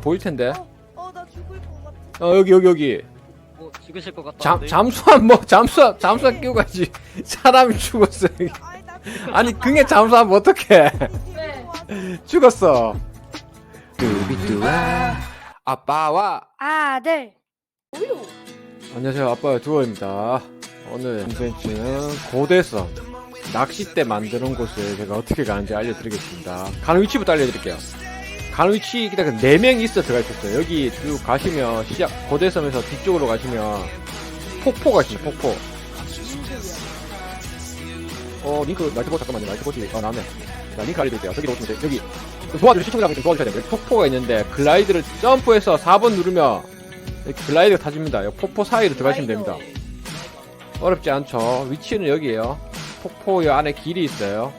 보일 텐데. 어, 나 죽을 것 같아. 어 여기 여기 여기. 뭐 죽으실 것잠 같다는데 잠수함 뭐 잠수함 잠수함 끼고 가지. 사람이 죽었어. 여기. 아이, 나 아니 그게 어떡해. 왜? 죽었어. 두비두아 아빠와 아들. 안녕하세요 아빠의 두어입니다. 오늘 컨텐츠는 고대성 낚싯대 만드는 곳을 제가 어떻게 가는지 알려드리겠습니다. 가는 위치부터 알려드릴게요. 가는 위치 일단 4명이 있어 들어가 있었어요. 여기 쭉 가시면 시작 고대섬에서 뒤쪽으로 가시면 폭포가 있습니다. 폭포. 어 링크 라이트보 잠깐만요. 라이트보지 어 나왔네. 자 링크 알려드릴게요. 저기로 오시면 돼요. 여기 좀 도와주실 시청자분 좀 도와주셔야 돼요. 여기 폭포가 있는데 글라이드를 점프해서 4번 누르면 글라이드가 타집니다. 이 폭포 사이로 들어가시면 됩니다. 어렵지 않죠. 위치는 여기에요. 폭포 요 안에 길이 있어요.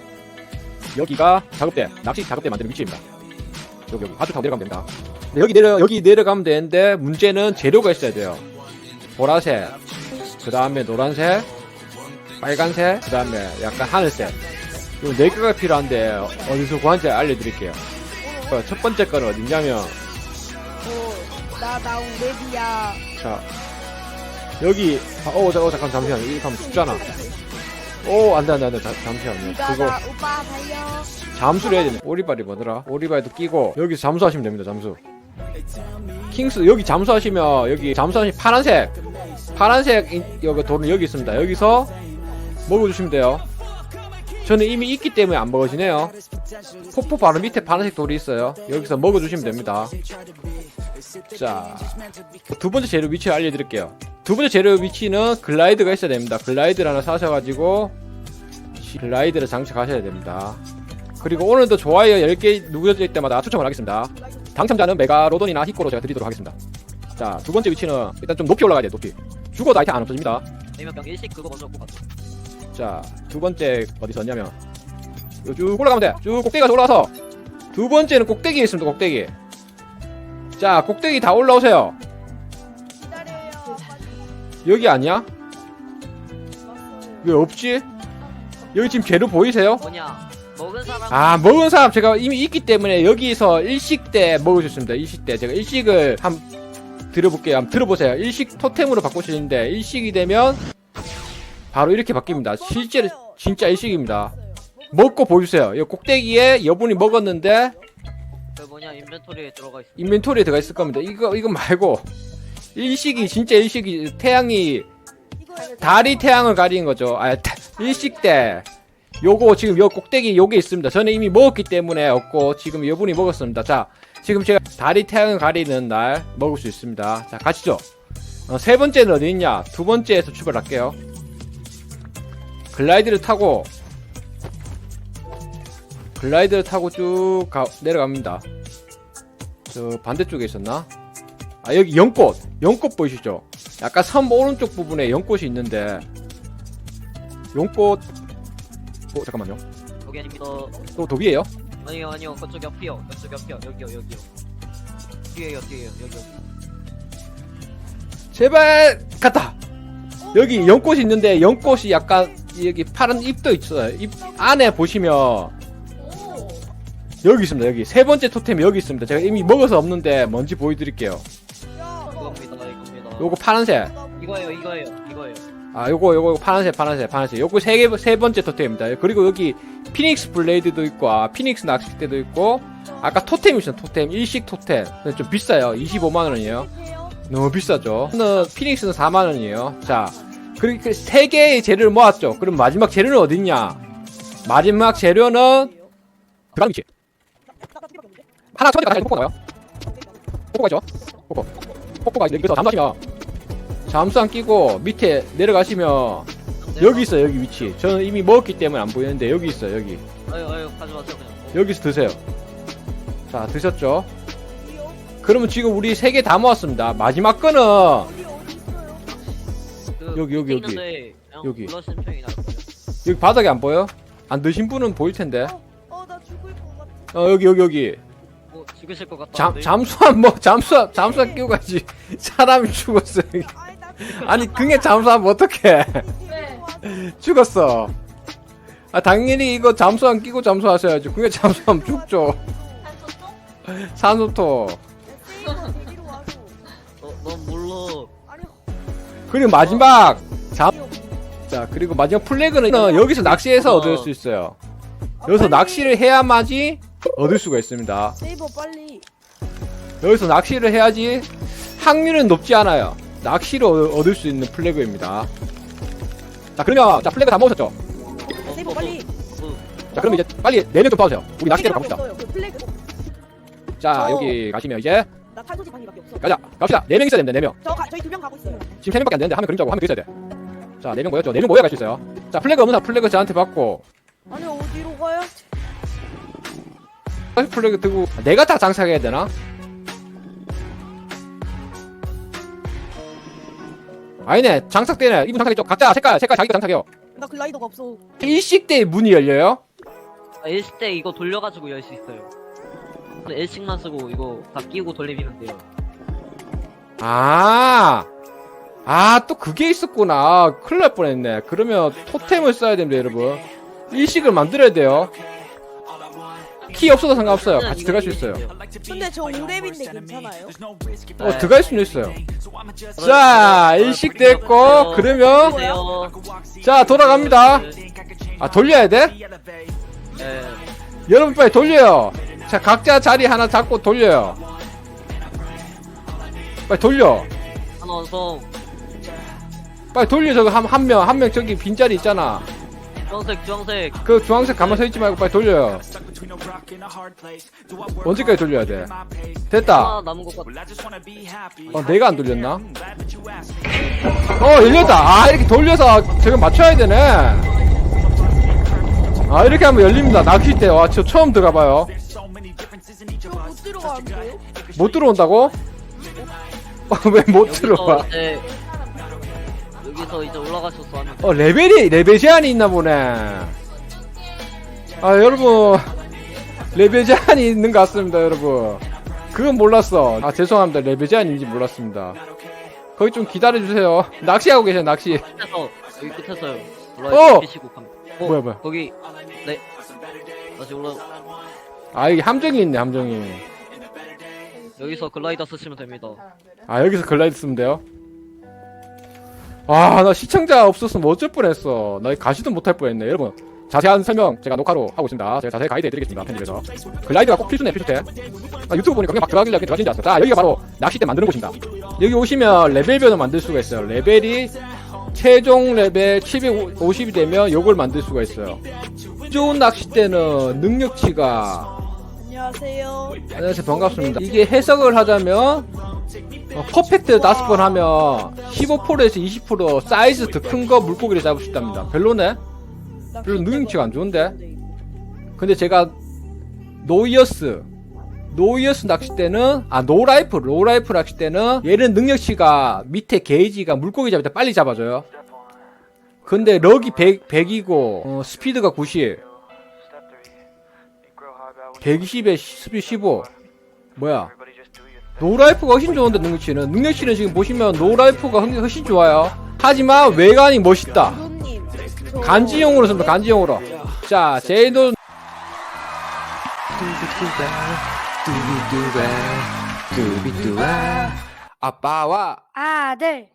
여기가 작업대, 낚시 작업대 만드는 위치입니다. 여기 여기 아주 타고 내려가면 됩니다. 근데 여기 내려 여기 내려가면 되는데 문제는 재료가 있어야 돼요. 보라색, 그 다음에 노란색, 빨간색, 그 다음에 약간 하늘색. 이네 개가 필요한데 어디서 구한지 알려드릴게요. 어, 첫 번째 거는 어디냐면 어, 나 나온 랩이야. 자 여기 아, 어, 자, 어 잠깐 잠시만 이렇게 하면 죽잖아. 오 안 돼 안 돼 안 돼 잠시만요. 네가 그거 나 오빠 달려. 잠수를 해야 되네. 오리발이 뭐더라? 오리발도 끼고 여기서 잠수하시면 됩니다. 잠수. 킹스 여기 잠수하시면 여기 잠수하시 파란색 파란색 인- 여기 돌은 여기 있습니다. 여기서 먹어주시면 돼요. 저는 이미 있기 때문에 안 먹어지네요. 폭포 바로 밑에 파란색 돌이 있어요. 여기서 먹어주시면 됩니다. 자, 두 번째 재료 위치 알려드릴게요. 두 번째 재료 위치는 글라이드가 있어야 됩니다. 글라이드를 하나 사셔가지고 글라이드를 장착하셔야 됩니다. 그리고 오늘도 좋아요 10개 누구질 때마다 추첨을 하겠습니다. 당첨자는 메가로돈이나 히코로 제가 드리도록 하겠습니다. 자, 두 번째 위치는 일단 좀 높이 올라가야 돼요, 높이. 죽어도 아이템 안 없어집니다. 아니면 병 일식 그거 먼저 먹고 가자 자, 두 번째 어디서 냐면 쭉 올라가면 돼. 쭉 꼭대기까지 올라와서 두 번째는 꼭대기에 있습니다, 꼭대기. 자, 꼭대기 다 올라오세요. 기다려요. 여기 아니야? 왜 없지? 여기 지금 재료 보이세요? 뭐냐 먹은 사람 아 먹은 사람 제가 이미 있기 때문에 여기서 일식 때 먹을 수 있습니다 일식 때 제가 일식을 한 들어볼게요 한번 들어보세요 일식 토템으로 바꾸시는데 일식이 되면 바로 이렇게 바뀝니다 실제로 진짜 일식입니다 먹고 보여주세요 이 꼭대기에 여분이 먹었는데 그 뭐냐 인벤토리에 들어가 있어 인벤토리에 들어가 있을 겁니다 이거 이거 말고 일식이 진짜 일식이 태양이. 달이 태양을 가리는 거죠. 아, 태- 일식 때 요거 지금 요 꼭대기 요게 있습니다. 저는 이미 먹었기 때문에 없고 지금 여분이 먹었습니다. 자, 지금 제가 달이 태양을 가리는 날 먹을 수 있습니다. 자, 가시죠. 어, 세 번째는 어디 있냐? 두 번째에서 출발할게요. 글라이드를 타고 글라이드를 타고 쭉 가- 내려갑니다. 저 반대쪽에 있었나? 아 여기 연꽃. 연꽃 보이시죠? 약간 섬 오른쪽 부분에 연꽃이 있는데. 연꽃. 어 잠깐만요. 거기 아닙니다. 또 도비에요? 아니요 아니요. 그쪽 옆이요. 그쪽 옆이요. 여기요 여기요. 뒤에요 뒤에요. 여기 여기 제발 갔다! 여기 연꽃이 있는데 연꽃이 약간 여기 파란 잎도 있어요. 잎 안에 보시면 여기 있습니다. 여기. 세 번째 토템이 여기 있습니다. 제가 이미 먹어서 없는데 뭔지 보여드릴게요. 야, 이겁니다 이겁니다 요거 파란색. 이거예요 이거예요 이거예요. 아 요거 요거 파란색 파란색 파란색. 요거 세 개 세 번째 토템입니다. 그리고 여기 피닉스 블레이드도 있고 아 피닉스 낚싯대도 있고 아까 토템이 있어요 토템. 일식 토템. 근데 좀 비싸요. 25만원이에요. 이게요? 너무 비싸죠? 는 피닉스는 4만원이에요. 자 그리고 그세 개의 재료를 모았죠? 그럼 마지막 재료는 어딨냐? 마지막 재료는 그다음 위치 하나 처리 가서 폭포가 나요. 폭포가 있죠? 폭포. 폭포가 있는데 여기서 잠수하시면 잠수 안 끼고 밑에 내려가시면 여기 있어요 여기 위치. 저는 이미 먹었기 때문에 안 보이는데 여기 있어요 여기. 아유 아유 가져가세요 그냥. 어, 여기서 드세요. 자 드셨죠? 그러면 지금 우리 세 개 다 모았습니다. 마지막 거는? 그 여기, 여기, 여기. 있는데 그냥 여기. 거예요. 여기 바닥에 안 보여? 안 드신 분은 보일 텐데. 어, 나 죽을 것 같아. 어 여기 여기 여기. 뭐 죽으실 것잠 같다는데 잠수함 뭐 잠수함 잠수함 끼고 가지 사람이 죽었어 아니 그게 잠수하면 어떡해 왜? 죽었어 아 당연히 이거 잠수함 끼고 잠수하셔야지 그게 잠수하면 죽죠 산소토 데리러 와줘. 어, 넌 몰라. 그리고 마지막 잠. 자 그리고 마지막 플래그는 여기서 낚시해서 어. 얻을 수 있어요. 아, 여기서 빨리. 낚시를 해야만이 얻을 수가 있습니다. 세이버 빨리. 여기서 낚시를 해야지 확률은 높지 않아요. 낚시를 얻- 얻을 수 있는 플래그입니다. 자 그러면 자 플래그 다 먹으셨죠? 어, 세이버 어, 빨리. 어, 자 그러면 이제 빨리 네명 좀 도와주세요. 우리 낚시대로 가봅시다. 없어요. 그 플래그. 자 어. 여기 가시면 이제 나 탈소지 방이밖에 없어. 가자 갑시다. 네 명 있어야 됩니다. 네 명. 저 가, 저희 두 명 가고 있어요. 지금 세 명밖에 안 되는데 한명 그림자고 한명더 있어야 돼. 자 네 명 모였죠? 네 명 모여 갈 수 있어요. 자 플래그 없는 사람 플래그 저한테 받고 플래그 들고 내가 다 장착해야 되나? 아니네 장착되네 이분 장착했죠 각자 색깔 색깔 자기가 장착해요 나 글라이더가 없어. 일식대 문이 열려요? 아, 일시 때 이거 돌려가지고 열 수 있어요. 일식만 쓰고 이거 다 끼우고 돌리면 돼요. 아, 아, 또 그게 있었구나. 큰일 날 뻔했네. 그러면 토템을 써야 됩니다, 여러분. 일식을 만들어야 돼요. 키 없어도 상관없어요. 같이 들어갈 수 있어요. 근데 저 오랩인데 괜찮아요? 어, 들어갈 수는 있어요. 자, 일식 됐고, 그러면, 보세요. 자, 돌아갑니다. 아, 돌려야 돼? 네. 여러분 빨리 돌려요. 자, 각자 자리 하나 잡고 돌려요. 빨리 돌려. 한원성 빨리 돌려, 저거 한, 한 명, 한 명 저기 빈자리 있잖아. 주황색 주황색 그 주황색 가만 서 있지 말고 빨리 돌려요. 언제까지 돌려야 돼? 됐다. 하나 남은 것 같아. 어, 내가 안 돌렸나? 어, 열렸다. 아, 이렇게 돌려서 저거 맞춰야 되네. 아, 이렇게 하면 열립니다. 낚싯대. 와, 저 처음 들어가봐요. 저 못 들어가는데요? 못 들어온다고? 어, 왜못 여기서 들어와? 이제 여기서 이제 올라가셔서 어, 레벨이, 레벨 제한이 있나 보네. 아, 여러분. 레벨 제한이 있는 것 같습니다, 여러분. 그건 몰랐어. 아, 죄송합니다. 레벨 제한인지 몰랐습니다. 거기 좀 기다려 주세요. 낚시하고 계세요, 낚시. 끝에서 여기 끝에서요. 어! 올라가 계시고 감. 어, 뭐야, 뭐야. 거기 네 다시 올라 아, 여기 함정이 있네, 함정이. 여기서 글라이더 쓰시면 됩니다. 아, 여기서 글라이드 쓰면 돼요? 아, 나 시청자 없었으면 어쩔 뻔했어. 나 가시도 못할 뻔했네. 여러분, 자세한 설명 제가 녹화로 하고 있습니다. 제가 자세히 가이드 해드리겠습니다. 편집에서. 글라이드가 꼭 필수네, 필수템. 나 유튜브 보니까 그냥 막 들어가길래 이렇게 들어가진 줄 알았어. 자, 여기가 바로 낚싯대 만드는 곳입니다. 여기 오시면 레벨별로 만들 수가 있어요. 레벨이 최종 레벨 750이 되면 요걸 만들 수가 있어요. 좋은 낚싯대는 능력치가 안녕하세요. 안녕하세요 반갑습니다 이게 해석을 하자면 어, 퍼펙트 다섯 번 하면 15%에서 20% 사이즈 더 큰 거 물고기를 잡을 수 있답니다. 별로네? 나 별로 능력치가 안 좋은데? 네. 근데 제가 노이어스 노이어스 낚싯대는 아 노라이프 노라이프 낚싯대는 얘는 능력치가 밑에 게이지가 물고기 잡을 때 빨리 잡아줘요. 근데 럭이 100, 100이고 어, 스피드가 90 120에 스피드 15 뭐야 노라이프가 훨씬 좋은데 능력치는? 능력치는 지금 보시면 노라이프가 훨- 훨씬 좋아요. 하지만 외관이 멋있다. 간지용으로 씁니다 간지용으로. 자 제이도. 아빠와 아들.